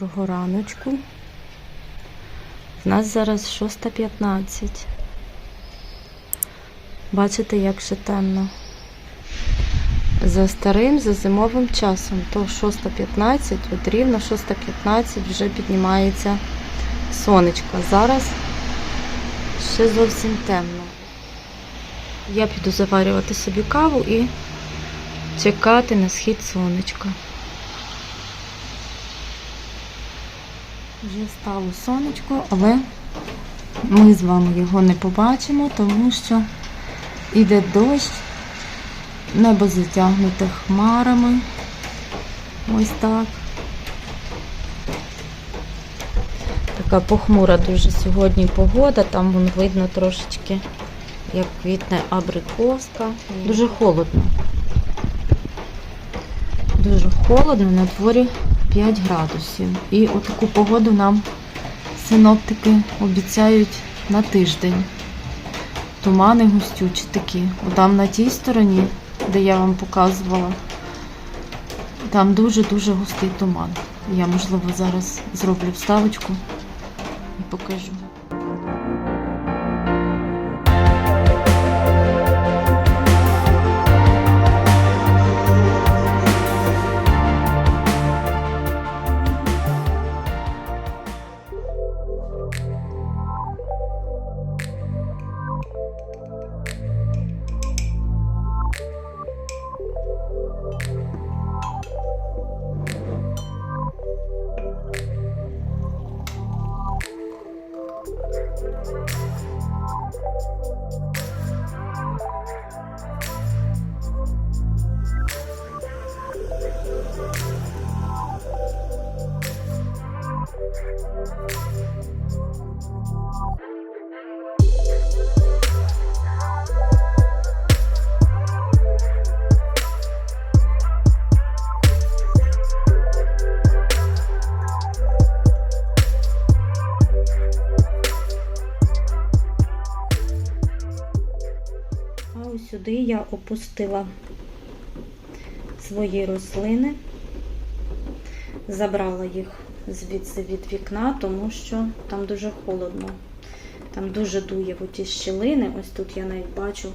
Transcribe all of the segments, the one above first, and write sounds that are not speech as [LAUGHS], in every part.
Доброго раночку. В нас зараз 6.15. Бачите, як ще темно. За старим, за зимовим часом, то 6.15, от рівно 6.15 вже піднімається сонечко. Зараз ще зовсім темно. Я піду заварювати собі каву і чекати на схід сонечка. Вже стало сонечко, але ми з вами його не побачимо, тому що іде дощ, небо затягнуте хмарами. Ось так. Така похмура дуже сьогодні погода, там вон видно трошечки, як квітне абрикоска. Дуже холодно. Дуже холодно, на дворі 5 градусів. І отаку погоду нам синоптики обіцяють на тиждень. Тумани густючі такі. Там на тій стороні, де я вам показувала, там дуже-дуже густий туман. Я, можливо, зараз зроблю вставочку і покажу. Сюди я опустила свої рослини, забрала їх звідси від вікна, тому що там дуже холодно. Там дуже дує в оті щілини. Ось тут я навіть бачу,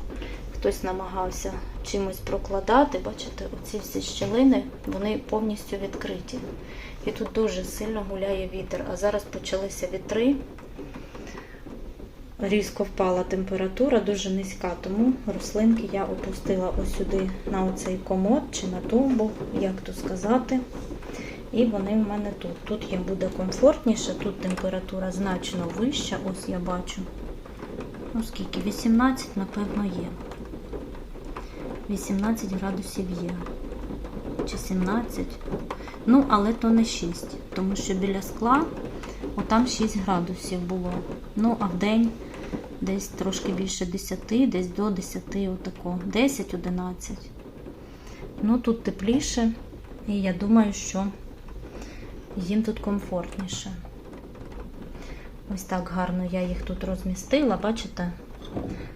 хтось намагався чимось прокладати. Бачите, оці всі щілини, вони повністю відкриті. І тут дуже сильно гуляє вітер. А зараз почалися вітри. Різко впала температура, дуже низька, тому рослинки я опустила ось сюди на оцей комод чи на тумбу, як то сказати. І вони в мене тут. Тут їм буде комфортніше, тут температура значно вища, ось я бачу. Ну скільки? 18, напевно, є. 18 градусів є. Чи 17. Ну, але то не 6, тому що біля скла отам 6 градусів було. Ну, а в день десь трошки більше 10, десь до 10, отако. 10-11. Ну, тут тепліше, і я думаю, що їм тут комфортніше. Ось так гарно я їх тут розмістила. Бачите,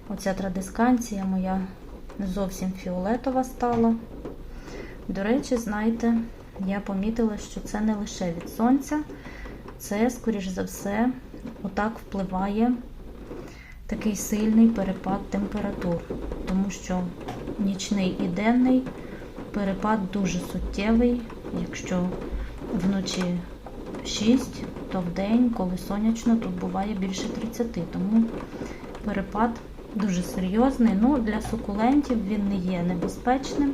оця традисканція моя зовсім фіолетова стала. До речі, знаєте, я помітила, що це не лише від сонця, це, скоріш за все, отак впливає такий сильний перепад температур, тому що нічний і денний перепад дуже суттєвий. Якщо вночі 6, то в день, коли сонячно, тут буває більше 30. Тому перепад дуже серйозний. Ну, для сукулентів він не є небезпечним.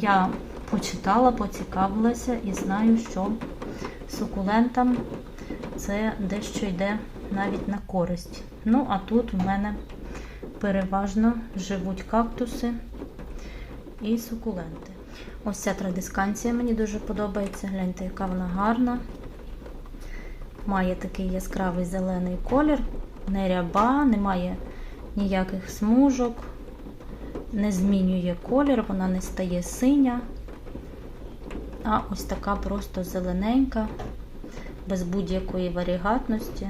Я почитала, поцікавилася і знаю, що сукулентам це дещо йде навіть на користь. Ну, а тут в мене переважно живуть кактуси і сукуленти. Ось ця традисканція мені дуже подобається. Гляньте, яка вона гарна. Має такий яскравий зелений колір, не ряба, немає ніяких смужок, не змінює колір, вона не стає синя. А ось така просто зелененька, без будь-якої варігатності.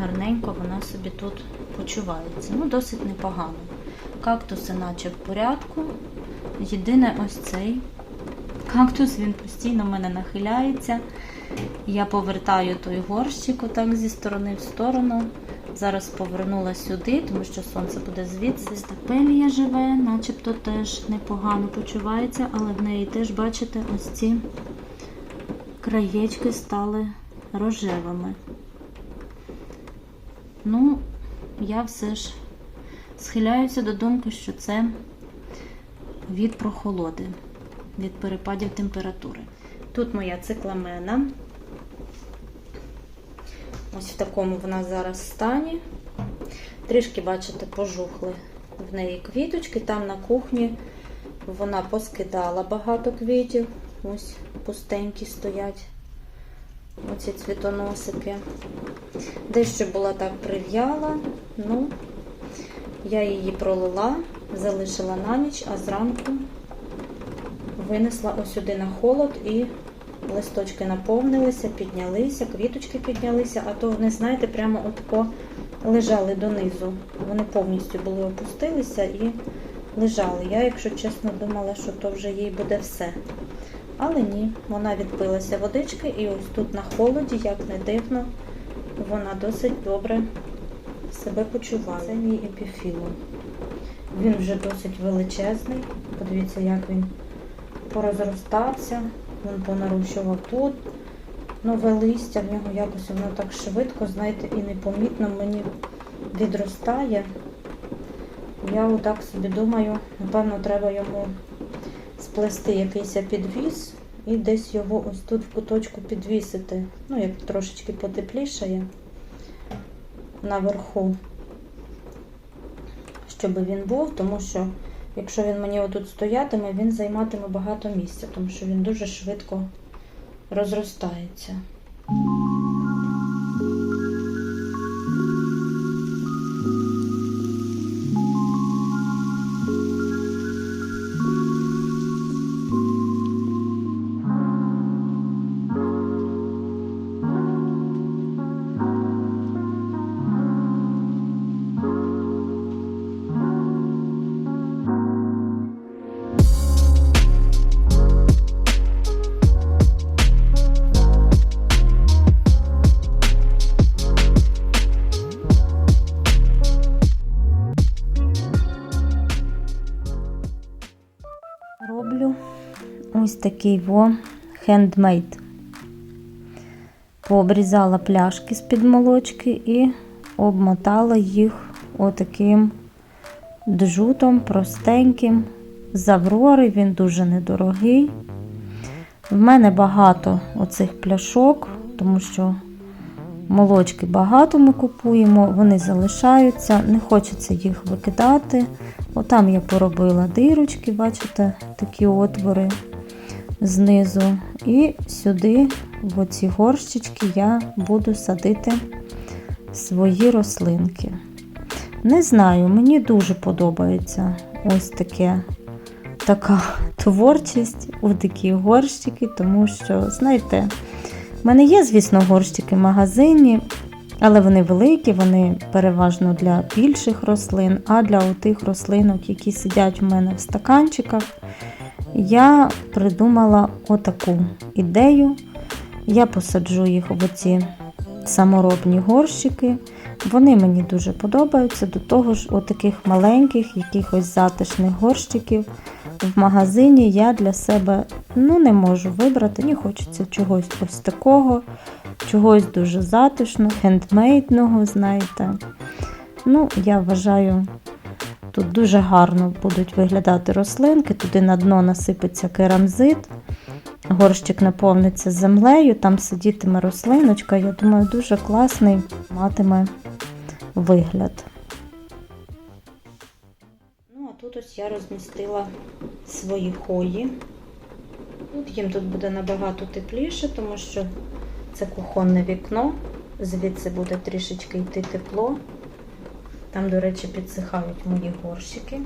Гарненько вона собі тут почувається. Ну, досить непогано. Кактуси, наче в порядку. Єдине ось цей кактус, він постійно в мене нахиляється. Я повертаю той горщик отак зі сторони в сторону. Зараз повернула сюди, тому що сонце буде звідси. Стапелія живе, начебто теж непогано почувається, але в неї теж, бачите, ось ці краєчки стали рожевими. Ну, я все ж схиляюся до думки, що це від прохолоди, від перепадів температури. Тут моя цикламена. Ось в такому вона зараз стані. Трішки, бачите, пожухли в неї квіточки. Там на кухні вона поскидала багато квітів. Ось пустенькі стоять. Оці цвітоносики. Дещо була так прив'яла, ну, я її пролила, залишила на ніч, а зранку винесла ось сюди на холод і листочки наповнилися, піднялися, квіточки піднялися, а то вони, знаєте, прямо отако лежали донизу. Вони повністю були опустилися і лежали. Я, якщо чесно, думала, що то вже їй буде все. Але ні, вона відпилася водички, і ось тут на холоді, як не дивно, вона досить добре себе почуває. Це мій епіфілон. Він вже досить величезний. Подивіться, як він порозростався, він понарощував тут. Нове листя, в нього якось воно так швидко, знаєте, і непомітно мені відростає. Я отак собі думаю, напевно, треба йому сплести якийсь підвіс і десь його ось тут в куточку підвісити. Ну, як трошечки потеплішає наверху, щоб він був, тому що якщо він мені отут стоятиме, він займатиме багато місця, тому що він дуже швидко розростається. Такий во хендмейд. Пообрізала пляшки з-під молочки і обмотала їх отаким джутом простеньким. З Аврори він дуже недорогий. В мене багато оцих пляшок, тому що молочки багато ми купуємо, вони залишаються, не хочеться їх викидати. Отам я поробила дирочки, бачите, такі отвори знизу. І сюди, в оці горщички, я буду садити свої рослинки. Не знаю, мені дуже подобається ось таке, така творчість у такі горщики, тому що, знаєте, в мене є, звісно, горщики в магазині, але вони великі, вони переважно для більших рослин, а для тих рослинок, які сидять у мене в стаканчиках, я придумала отаку ідею. Я посаджу їх в оці саморобні горщики. Вони мені дуже подобаються. До того ж, отаких маленьких, якихось затишних горщиків в магазині я для себе ну, не можу вибрати. Мені хочеться чогось ось такого, чогось дуже затишного, хендмейдного, знаєте. Ну, я вважаю, тут дуже гарно будуть виглядати рослинки. Туди на дно насипеться керамзит, горщик наповниться землею, там сидітиме рослиночка. Я думаю, дуже класний матиме вигляд. Ну, а тут ось я розмістила свої хої. Тут їм тут буде набагато тепліше, тому що це кухонне вікно, звідси буде трішечки йти тепло. Там, до речі, підсихають мої горщики,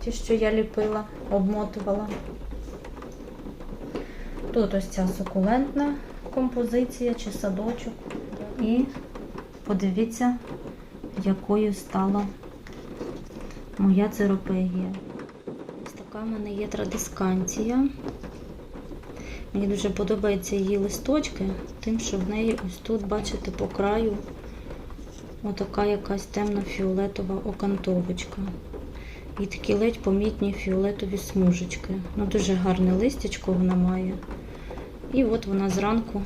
ті, що я ліпила, обмотувала. Тут ось ця сукулентна композиція чи садочок. І подивіться, якою стала моя церопегія. Ось така в мене є традисканція. Мені дуже подобаються її листочки, тим, що в неї ось тут, бачите, по краю отака якась темно-фіолетова окантовочка. І такі ледь помітні фіолетові смужечки. Ну, дуже гарне листячко вона має. І от вона зранку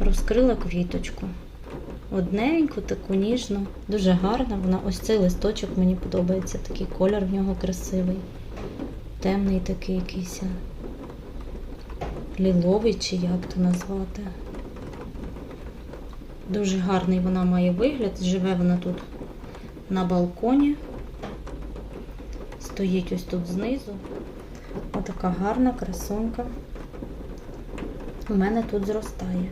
розкрила квіточку. Одненьку, таку ніжну, дуже гарна. Вона ось цей листочок мені подобається. Такий колір в нього красивий. Темний такий якийсь. Ліловий чи як то назвати. Дуже гарний вона має вигляд. Живе вона тут на балконі. Стоїть ось тут знизу. Отака гарна красунка. У мене тут зростає.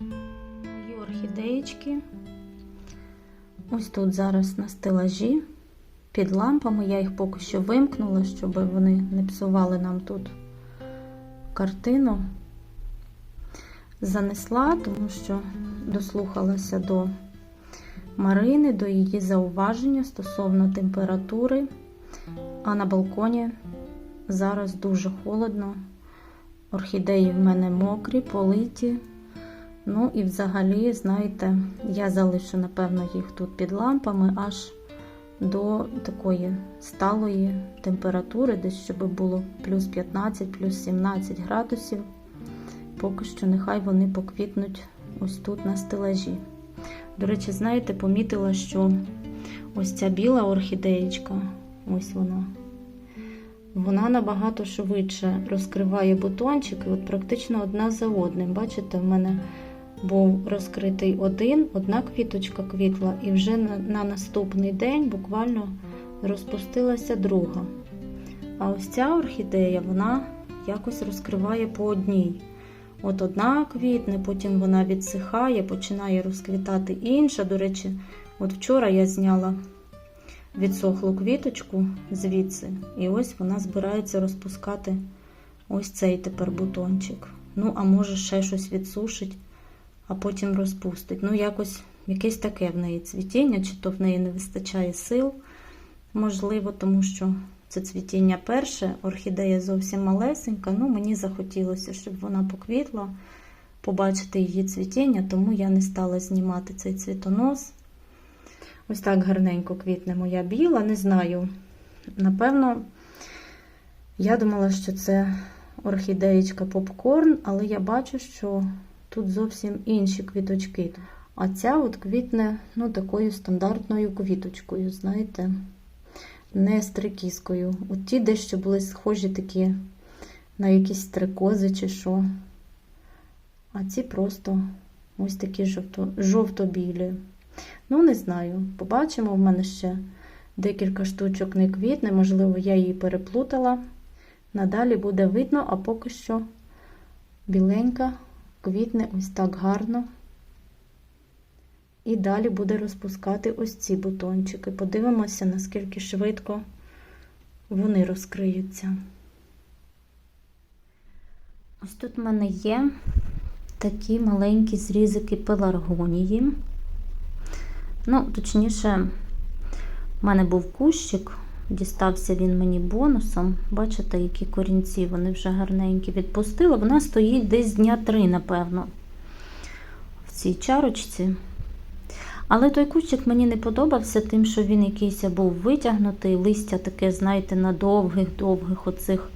Мої орхідеєчки. Ось тут зараз на стелажі. Під лампами я їх поки що вимкнула, щоб вони не псували нам тут картину. Занесла, тому що дослухалася до Марини, до її зауваження стосовно температури. А на балконі зараз дуже холодно. Орхідеї в мене мокрі, политі. Ну і взагалі, знаєте, я залишу, напевно, їх тут під лампами аж до такої сталої температури, десь щоб було плюс 15, плюс 17 градусів. Поки що нехай вони поквітнуть ось тут на стелажі. До речі, знаєте, помітила, що ось ця біла орхідеєчка, ось вона, вона набагато швидше розкриває бутончики, от практично одна за одним. Бачите, в мене був розкритий один, одна квіточка квітла, і вже на, на наступний день буквально розпустилася друга. А ось ця орхідея, вона якось розкриває по одній. От одна квітне, потім вона відсихає, починає розквітати інша. До речі, от вчора я зняла відсохлу квіточку звідси, і ось вона збирається розпускати ось цей тепер бутончик. Ну, а може, ще щось відсушить, а потім розпустить. Ну, якось якесь таке в неї цвітіння, чи то в неї не вистачає сил, можливо, тому що це цвітіння перше, орхідея зовсім малесенька. Ну, мені захотілося, щоб вона поквітла, побачити її цвітіння, тому я не стала знімати цей цвітонос. Ось так гарненько квітне моя біла, не знаю. Напевно, я думала, що це орхідеєчка попкорн, але я бачу, що тут зовсім інші квіточки. А ця от квітне ну, такою стандартною квіточкою, знаєте не стрикізкою. От ті дещо були схожі такі на якісь стрикози чи що. А ці просто ось такі жовто, жовто-білі. Ну, не знаю. Побачимо, в мене ще декілька штучок не квітне, можливо, я її переплутала. Надалі буде видно, а поки що біленька квітне ось так гарно. І далі буде розпускати ось ці бутончики. Подивимося, наскільки швидко вони розкриються. Ось тут в мене є такі маленькі зрізики пеларгонії. Ну, точніше, в мене був кущик, дістався він мені бонусом. Бачите, які корінці вони вже гарненькі відпустила. Вона стоїть десь дня три, напевно, в цій чарочці. Але той кущик мені не подобався, тим, що він якийсь був витягнутий, листя таке, знаєте, на довгих-довгих оцих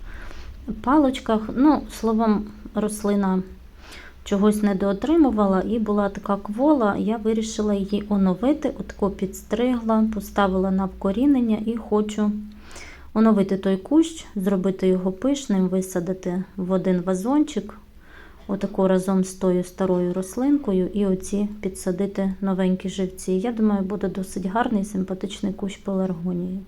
палочках. Ну, словом, рослина чогось недоотримувала і була така квола, я вирішила її оновити, отако підстригла, поставила на вкорінення і хочу оновити той кущ, зробити його пишним, висадити в один вазончик отаку разом з тою старою рослинкою, і оці підсадити новенькі живці. Я думаю, буде досить гарний симпатичний кущ пеларгонії.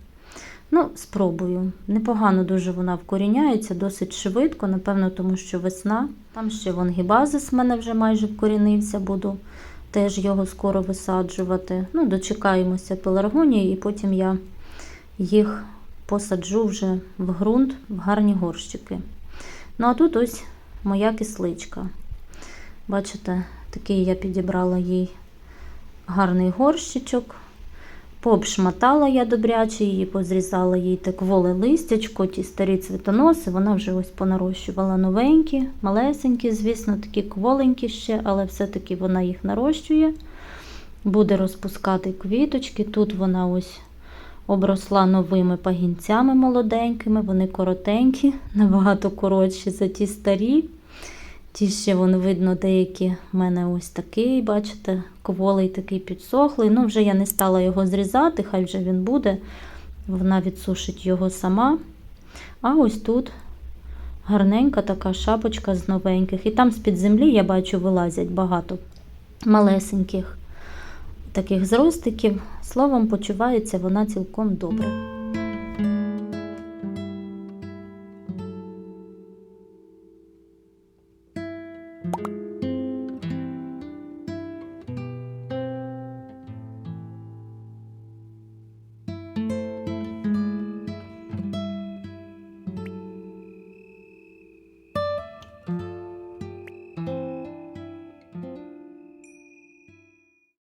Ну, спробую. Непогано дуже вона вкоріняється, досить швидко, напевно, тому що весна. Там ще вон гібазис в мене вже майже вкорінився, буду теж його скоро висаджувати. Ну, дочекаємося пеларгонії, і потім я їх посаджу вже в ґрунт, в гарні горщики. Ну, а тут ось моя кисличка. Бачите, такий я підібрала їй гарний горщичок. Пообшматала я добряче її, позрізала їй так кволе листячко, ті старі цвітоноси. Вона вже ось понарощувала новенькі, малесенькі, звісно, такі кволенькі ще, але все-таки вона їх нарощує. Буде розпускати квіточки. Тут вона ось обросла новими пагінцями молоденькими, вони коротенькі, [LAUGHS] набагато коротші за ті старі. Ті ще вон видно, деякі в мене ось такий, бачите, кволий такий підсохлий. Ну, вже я не стала його зрізати, хай вже він буде. Вона відсушить його сама. А ось тут гарненька така шапочка з новеньких. І там з-під землі, я бачу, вилазять багато малесеньких таких зростиків. Словом, почувається вона цілком добре.